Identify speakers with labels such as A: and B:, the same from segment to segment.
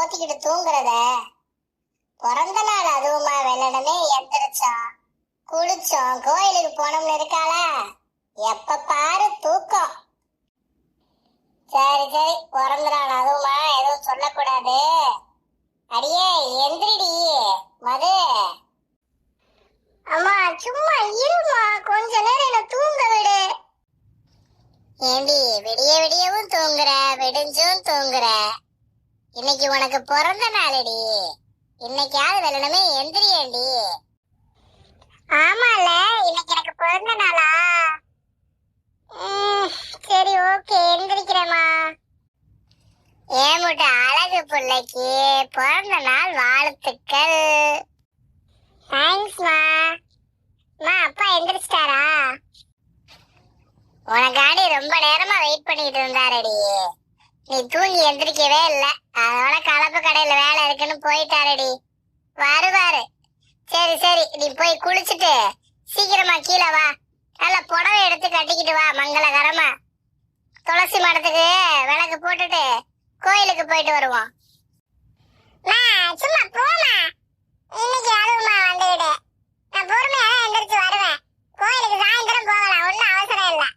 A: போத்திக்கிட்டு தூங்குறத. பிறந்த நாள் அதுவுமா வெள்ளனமே எந்திரிச்சோம் குளிச்சோம் கோயிலுக்கு போனோம்னு இருக்காளா? எப்ப பாரு தூக்கம். சரி சரி பிறந்த நாள் அதுவுமா எதுவும் சொல்லக்கூடாது. அடியே எந்திரிடி மது. அம்மா சும்மா இருமா. கொஞ்ச நேரம் என்ன தூங்க விடு. ஏண்டி விடிய விடியவும் தூங்குற விடிஞ்சும் தூங்குற. இன்னைக்கு உனக்கு பிறந்த நாளடி. இன்னைக்காவது வெள்ளனமே எந்திரியேண்டி. ஆமால இன்னைக்கு எனக்கு பிறந்த நாளா? சரி ஓகே எந்திரிக்கிறேம்மா. ஏமுட்ட அழகு பிள்ளைக்கு பிறந்த நாள் வாழ்த்துக்கள். தேங்க்ஸ்மா அம்மா அப்பா எந்திரிச்சிட்டாரா? உனக்காண்டி ரொம்ப நேரமா வெயிட் பண்ணிட்டு இருந்தாரடி. நீ தூங்கி எந்திரிக்கவே இல்ல. அதோட கலப்பு கடையில வேலை இருக்குன்னு போயிட்டாரடி. வருவாரு. சரி சரி நீ போய் குளிச்சுட்டு சீக்கிரமா கீழே வா. நல்ல புடவை எடுத்து கட்டிக்கிட்டு வா மங்களகரமா. துளசி மரத்துக்கு விளக்கு போட்டுட்டு கோயிலுக்கு போயிட்டு வருவோம். சும்மா போமா இன்னைக்கு அதுவுமா வந்துவிடு நான் பொறுமையா எந்திரிச்சு வருவேன். கோயிலுக்கு சாயந்தரம் போகலாம். ஒன்றும் அவசரம் இல்லை.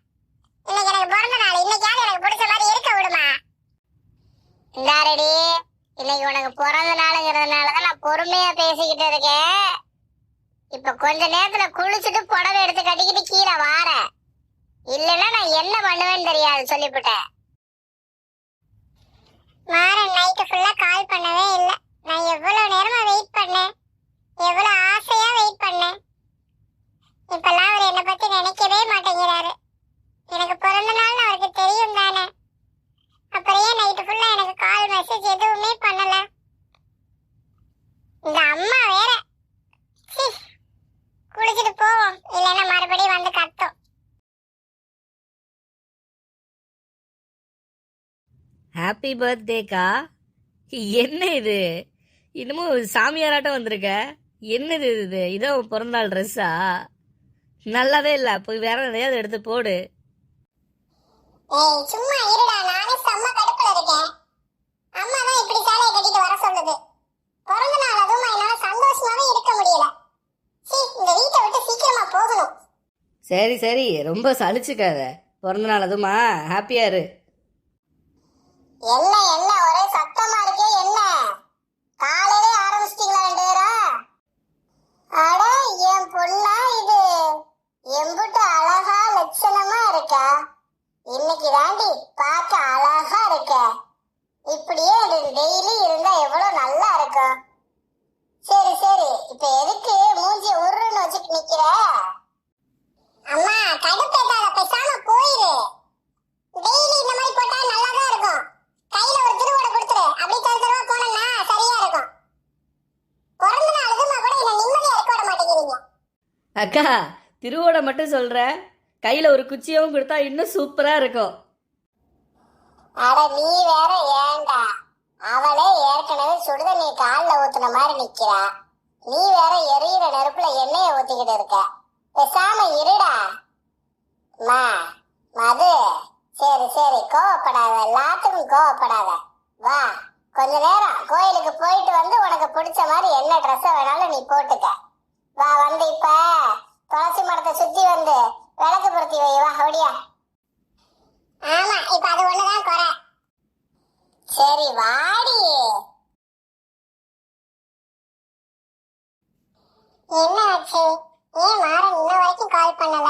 A: இன்னைக்கு எனக்கு பிறந்த நாள். இன்னைக்காவது எனக்கு பிடிச்ச மாதிரி இருக்க விடுமா. இந்தாரடி இன்னைக்கு உனக்கு பிறந்த நாளுங்கிறதுனால தான் நான் பொறுமையா பேசிக்கிட்டு இருக்கேன். இப்ப கொஞ்ச நேரத்துல குளிச்சுட்டு புடவை எடுத்து கட்டிக்கிட்டு கீழே வார. இல்லைன்னா நான் என்ன பண்ணுவேன்னு தெரியாது சொல்லிவிட்டேன் மாறன் நைட்டு ஃபுல்லா கால் பண்ணவே இல்லை. நான் எவ்வளவு நேரமா வெயிட் பண்ணேன்? எவ்வளவு ஆசையா வெயிட் பண்ணேன்? இப்பெல்லாம் அவர் என்னை பத்தி நினைக்கவே மாட்டேங்கிறாரு எனக்கு பிறந்த நாள் அவருக்கு தெரியும் தானே அப்புறம் ஏன் நைட்டு ஃபுல்லா எனக்கு கால் மெசேஜ் எதுவுமே பண்ணல இந்த அம்மா வேற சீ, குளிச்சுட்டு போவோம் இல்லைன்னா மறுபடியும் வந்து கத்தும்
B: ஹாப்பி பர்த்டேக்கா என்ன இது? இன்னமும் சாமியாராட்டம் வந்திருக்க. என்னது இது? இதோ உன் பிறந்தநாள் ட்ரெஸ்ஸா நல்லாவே இல்லை. போய் வேற எதையாவது எடுத்து போடு.
A: ஏய் சும்மா இருடா. நானே செம்ம கடுப்புல இருக்கேன். அம்மா தான் இப்படி சேலையை கட்டிட்டு வர சொல்லுது. பிறந்த நாள் அதுவும் என்னால சந்தோஷமாவே இருக்க முடியல. சீ இந்த வீட்டை விட்டு சீக்கிரமா போகணும்.
B: சரி சரி. ரொம்ப சலிச்சுக்காத. பிறந்த நாள் அதுமா ஹாப்பியா இரு.
A: என்ன என்ன ஒரே சத்தமா இருக்கே என்ன? காலையிலே ஆரம்பிச்சிட்டீங்களா ரெண்டு பேரும்? அட என் பொண்ணா இது. எம்புட்டு அழகா லட்சணமா இருக்கா. இன்னைக்கு தாண்டி பார்க்க அழகா இருக்க இப்படியே டெய்லி இருந்தா எவ்வளவு நல்லா இருக்கும் சரி சரி இப்ப எதுக்கு மூஞ்சி உருன்னு வச்சுட்டு நிக்கிற அம்மா கடுப்பேத்தாத பேசாம போயிரு டெய்லி இந்த மாதிரி போட்டா நல்லா தான் இருக்கும் கையில ஒரு திருவோட கொடுத்துரு அப்படி தர தரவா போனேன்னா சரியா இருக்கும் பிறந்த நாள் இதுமா கூட என்ன நிம்மதியா இருக்க விட மாட்டேங்கிறீங்க
B: அக்கா திருவோட மட்டும் சொல்ற. கையில ஒரு குச்சியாவும் கொடுத்தா இன்னும் சூப்பரா இருக்கும்.
A: அட நீ வேற ஏண்டா? அவளே ஏற்கனவே சுடுதண்ணி கால்ல ஊத்துன மாதிரி நிக்கிறா. நீ வேற எரியிற நெருப்புல எண்ணெய ஊத்திக்கிட்டு இருக்க. பேசாம இருடா. மா மது சரி சரி கோவப்படாத. எல்லாத்துக்கும் கோவப்படாத. வா கொஞ்ச நேரம் கோயிலுக்கு போயிட்டு வந்து உனக்கு பிடிச்ச மாதிரி என்ன ட்ரெஸ்ஸை வேணாலும் நீ போட்டுக்க. வா வந்து இப்போ. துளசி மரத்தை சுத்தி வந்து விளக்கு பொருத்தி வைவா அப்படியா ஆமா இப்ப அது ஒண்ணுதான் குறை. சரி வாடி. என்ன ஆச்சு ஏன் மாறன் இன்ன வரைக்கும் கால் பண்ணல?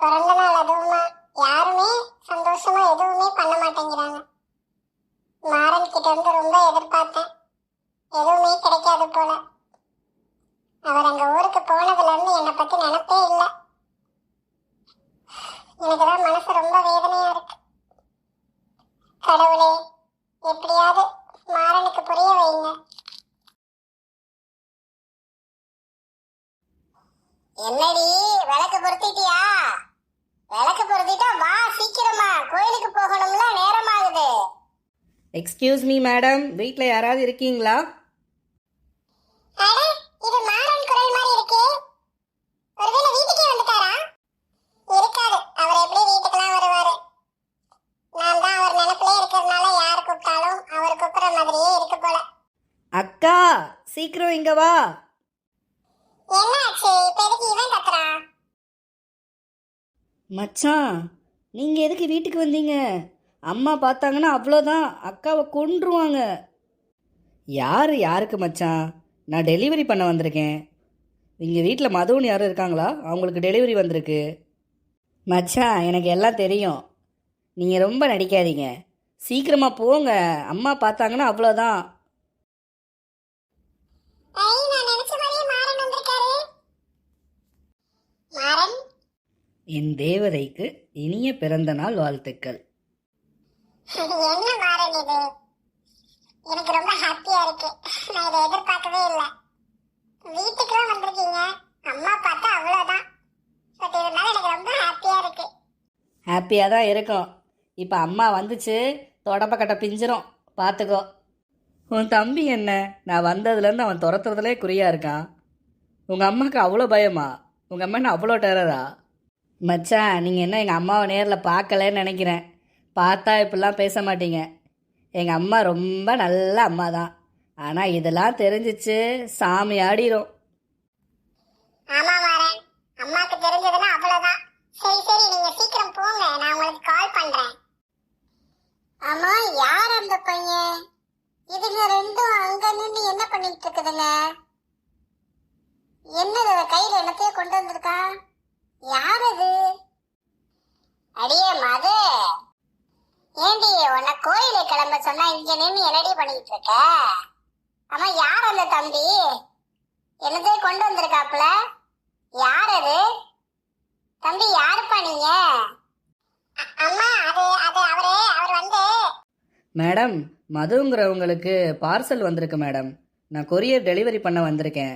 A: பிறந்த நாள் அதுவுமா? யாருமே சந்தோஷமா எதுவுமே பண்ண மாட்டேங்கிறாங்க. மாறன் கிட்ட இருந்து ரொம்ப எதிர்பார்த்தேன். எதுவுமே கிடைக்காது போல. அவர் அங்க ஊருக்கு போனதுல இருந்து என்னை பத்தி நினைப்பே இல்லை. எனக்குதான் மனசு ரொம்ப வேதனையா இருக்கு. கடவுளே எப்படியாவது மாறனுக்கு புரிய வைங்க. என்னடி விளக்கு பொருத்திட்டியா? விளக்கு பொருத்திட்டா வா சீக்கிரமா. கோயிலுக்கு போகணும்ல நேரமாகுது.
B: எக்ஸ்கியூஸ் மீ மேடம் வீட்டில் யாராவது இருக்கீங்களா?
A: அட இது மாறன் குரல் மாதிரி இருக்கு ஒருவேளை வீட்டுக்கே வந்துட்டாரா
B: அக்கா சீக்கிரம் இங்க வா. மச்சான் நீங்க எதுக்கு வீட்டுக்கு வந்தீங்க? அம்மா பார்த்தாங்கன்னா அவ்வளோதான். அக்காவை கொன்றுவாங்க. யார் யாருக்கு மச்சான்? நான் டெலிவரி பண்ண வந்திருக்கேன். இங்கே வீட்டில் மதுன்னு யாரும் இருக்காங்களா? அவங்களுக்கு டெலிவரி வந்திருக்கு. மச்சான் எனக்கு எல்லாம் தெரியும். நீங்கள் ரொம்ப நடிக்காதீங்க. சீக்கிரமாக போங்க. அம்மா பார்த்தாங்கன்னா அவ்வளோதான்
A: ஐ நான் நினைச்ச மாதிரியே மாறன் வந்திருக்காரு மாறன்
B: என் தேவதைக்கு இனிய பிறந்த நாள் வாழ்த்துக்கள்.
A: என்ன மாறன் இது? எனக்கு ரொம்ப ஹாப்பியா இருக்கு. நான் இதை எதிர்பார்க்கவே இல்லை. வீட்டுக்குலாம் வந்திருக்கீங்க. அம்மா பார்த்தா அவ்வளவுதான். பட் இதனால எனக்கு ரொம்ப ஹாப்பியா இருக்கு.
B: ஹாப்பியாக தான் இருக்கும். இப்போ அம்மா வந்துச்சு. தொடப்பக்கட்டை பிஞ்சிரும். பார்த்துக்கோ உன் தம்பி என்ன? நான் வந்ததுலேருந்து அவன் துரத்துறதுலே குறியாக இருக்கான். உங்கள் அம்மாவுக்கு அவ்வளோ பயமா? உங்கள் அம்மா என்ன அவ்வளோ டெரரா மச்சான் நீங்கள் என்ன எங்கள் அம்மாவை நேரில் பார்க்கலன்னு நினைக்கிறேன். பார்த்தா இப்படிலாம் பேச மாட்டீங்க. எங்கள் அம்மா ரொம்ப நல்ல அம்மா தான் ஆனால் இதெல்லாம் தெரிஞ்சிச்சு சாமி ஆடிரும்
A: ஆமா மாறன் அம்மாக்கு தெரிஞ்சதுன்னா அவ்வளவுதான் சரி சரி நீங்க சீக்கிரம் போங்க நான் உங்களுக்கு கால் பண்றேன் ஆமா யார் அந்த பையன் இதுங்க ரெண்டும் அங்க நின்று என்ன பண்ணிட்டு இருக்குதுங்க என்னது அது கையில என்னத்தையோ கொண்டு வந்திருக்கா யார் அது அடியே மது ஏண்டி உன்னை கோயிலை கிளம்ப சொன்னா இங்க நின்று என்னடி பண்ணிட்டு இருக்க? ஆமா யார் அந்த தம்பி? என்னத்தையோ கொண்டு வந்திருக்காப்புல? யார் அது? தம்பி யாருப்பா நீங்க? அம்மா அது அது அவரு அவர் வந்து
B: மேடம் மதுங்கிறவங்களுக்கு பார்சல் வந்திருக்கு மேடம். நான் கொரியர் டெலிவரி பண்ண வந்திருக்கேன்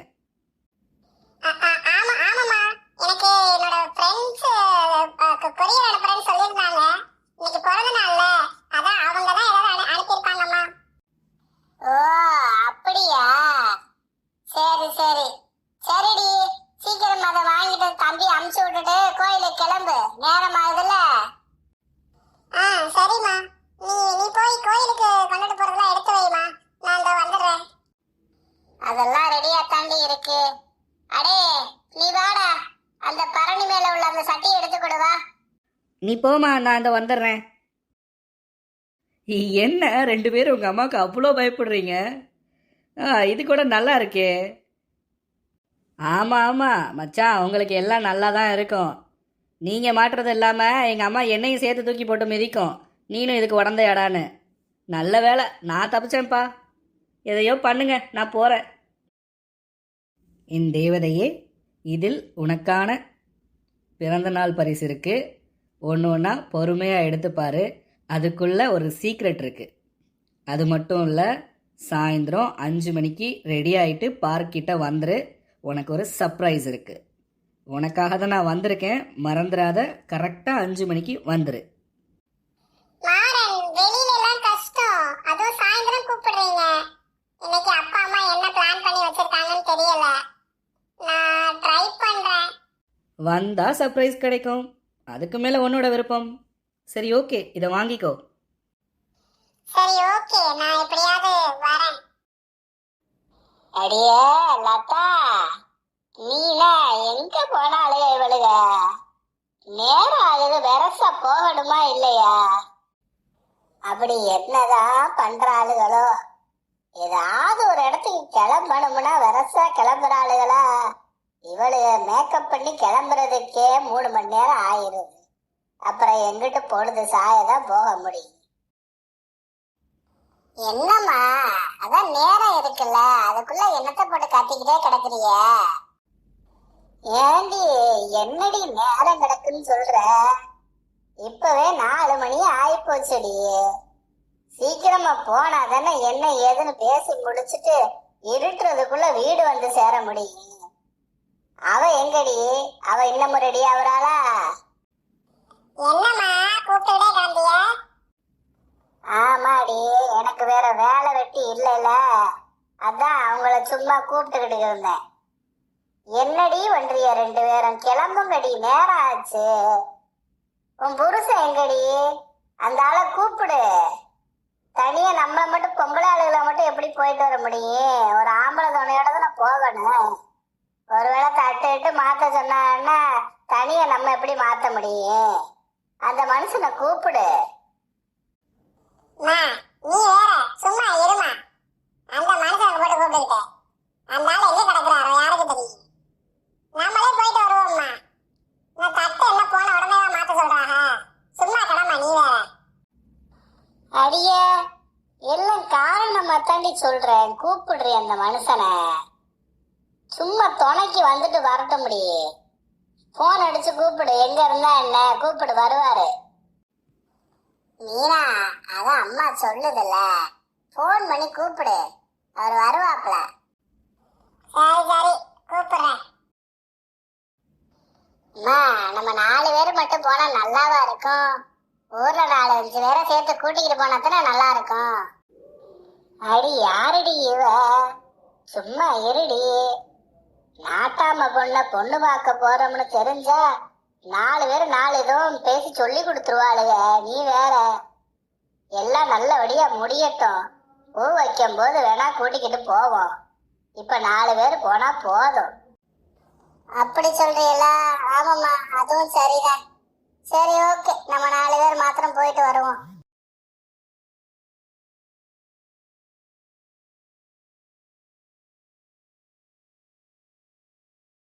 A: அ- அ- ஆமா ஆமாம்மா எனக்கு என்னோட ஃப்ரெண்ட்ஸ் கொரியர் அனுப்புறேன்னு சொல்லியிருந்தாங்க இன்னைக்கு பிறந்த நாள்ல அதான் அவங்க தான் ஏதாவது அனு- அனுப்பியிருப்பாங்கம்மா ஓ அப்படியா சரி சரி சரிடி சீக்கிரம் அதை வாங்கிட்டு தம்பி அமுச்சு விட்டுட்டு கோயிலுக்கு கிளம்பு நேரம் ஆகுதுல்ல ஆ சரிம்மா நீ நீ போய் கோயிலுக்கு கொண்டுட்டு போறதெல்லாம் எடுத்து வைமா நான் இந்த வந்துடுறேன் அதெல்லாம் ரெடியா தாண்டி இருக்கு அடே நீ வாடா அந்த பரணி மேல உள்ள அந்த சட்டியை எடுத்து கொடு வா
B: நீ போமா நான் இந்த வந்துடுறேன் என்ன ரெண்டு பேரும் உங்கள் அம்மாவுக்கு அவ்வளோ பயப்படுறீங்க? ஆ இது கூட நல்லா இருக்கே. ஆமாம் ஆமாம் மச்சான் உங்களுக்கு எல்லாம் நல்லா தான் இருக்கும். நீங்கள் மாட்டுறது இல்லாமல் எங்கள் அம்மா என்னையும் சேர்த்து தூக்கி போட்டு மிதிக்கும். நீனும் இதுக்கு உடந்த இடான்னு நல்ல வேலை நான் தப்பிச்சேன்ப்பா. எதையோ பண்ணுங்க நான் போகிறேன் என் தேவதையே இதில் உனக்கான பிறந்த நாள் பரிசு இருக்குது ஒன்று ஒன்றா பொறுமையாக எடுத்துப்பாரு. அதுக்குள்ள ஒரு சீக்ரெட் இருக்கு. அது மட்டும் இல்லை சாயந்தரம் அஞ்சு மணிக்கு ரெடி ஆகிட்டு பார்க்கிட்ட வந்துரு. உனக்கு ஒரு சர்ப்ரைஸ் இருக்கு. உனக்காக தான் நான் வந்திருக்கேன். மறந்துடாத கரெக்டாக அஞ்சு மணிக்கு வந்துரு. வந்தா சர்ப்ரைஸ் கிடைக்கும். அதுக்கு மேலே உன்னோட விருப்பம். சரி ஓகே. இதை வாங்கிக்கோ.
A: சரி ஓகே. நான் எப்படியாவது வரேன். அடியே லதா. நீனா எங்க போனாலே இவளுக? நேரம் ஆகுது வெரச போகணுமா இல்லையா? அப்படி என்னதான் பண்றாளுகளோ? ஏதாவது ஒரு இடத்துக்கு கிளம்பணும்னா வெரசா கிளம்புறாளுகளா? இவளுக மேக்கப் பண்ணி கிளம்புறதுக்கே மூணு மணி நேரம் ஆயிருது அப்புறம் எங்கிட்டு பொழுது சாயதான் போக முடியும். என்னம்மா? அதான் நேரம் இருக்குல்ல. அதுக்குள்ள என்னத்தை போட்டு காட்டிக்கிட்டே கிடக்குறிய ஏண்டி என்னடி நேரம் கிடக்குன்னு சொல்ற? இப்பவே நாலு மணி ஆயிப்போச்சுடி. சீக்கிரமா போனா தானே என்ன ஏதுன்னு பேசி முடிச்சிட்டு இருட்டுறதுக்குள்ள வீடு வந்து சேர முடியும். அவ எங்கடி? அவ இன்னமும் ரெடி ஆகுறாளா என்னம்மா கூப்பிட்டுட்டே கிளம்பிய? ஆமாடி எனக்கு வேற வேலை வெட்டி இல்லைல்ல அதான் அவங்கள சும்மா கூப்பிட்டுக்கிட்டு இருந்தேன். என்னடி பண்றிய ரெண்டு பேரும்? கிளம்புங்கடி நேரம் ஆச்சு. உன் புருஷன் எங்கடி? அந்த ஆளை கூப்பிடு. தனியா நம்மள மட்டும் பொம்பளை ஆளுகளை மட்டும் எப்படி போயிட்டு வர முடியும்? ஒரு ஆம்பளை துணையோட தான் போகணும். ஒருவேளை தட்டு இட்டு மாத்த சொன்னான்னா தனியா நம்ம எப்படி மாத்த முடியும்? அந்த மனுஷனை கூப்பிடு. நீ வேற சும்மா இருமா. அந்த மனுஷனை போட்டு கூப்பிட்டுக்கிட்ட. அந்த ஆள் எங்க கிடக்குறாரோ? யாருக்கு தெரியும்? நம்மளே போயிட்டு வருவோம்மா. இந்த தட்டு என்ன போன உடனே தான் மாத்த சொல்றாங்க. சும்மா கடமா நீ வேற. அடியே எல்லாம் காரணமா தாண்டி சொல்றேன்? கூப்பிடுறேன் அந்த மனுஷனை. சும்மா துணைக்கு வந்துட்டு வரட்ட முடியே. போன் அடிச்சு கூப்பிடு. எங்க இருந்தா என்ன? கூப்பிடு வருவாரு. மீனா அதான் அம்மா சொல்லுதுல்ல. போன் பண்ணி கூப்பிடு. அவர் வருவாப்ல சரி சரி. கூப்பிடுறேன். அம்மா நம்ம நாலு பேர் மட்டும் போனா நல்லாவா இருக்கும்? ஊர்ல நாலு அஞ்சு பேரை சேர்த்து கூட்டிக்கிட்டு போனா தானே நல்லா இருக்கும்? அடி யாரடி இவ? சும்மா இருடி. நாட்டாம பொண்ண பொண்ணு பார்க்க போறோம்னு தெரிஞ்சா நாலு பேர் நாலு இதுவும் பேசி சொல்லி கொடுத்துருவாளுக. நீ வேற. எல்லாம் நல்லபடியா முடியட்டும். பூ வைக்கும் போது வேணா கூட்டிக்கிட்டு போவோம். இப்ப நாலு பேர் போனா போதும். அப்படி சொல்றீங்களா? ஆமாம்மா அதுவும் சரிதான். சரி ஓகே. நம்ம நாலு பேர் மாத்திரம் போயிட்டு வருவோம்.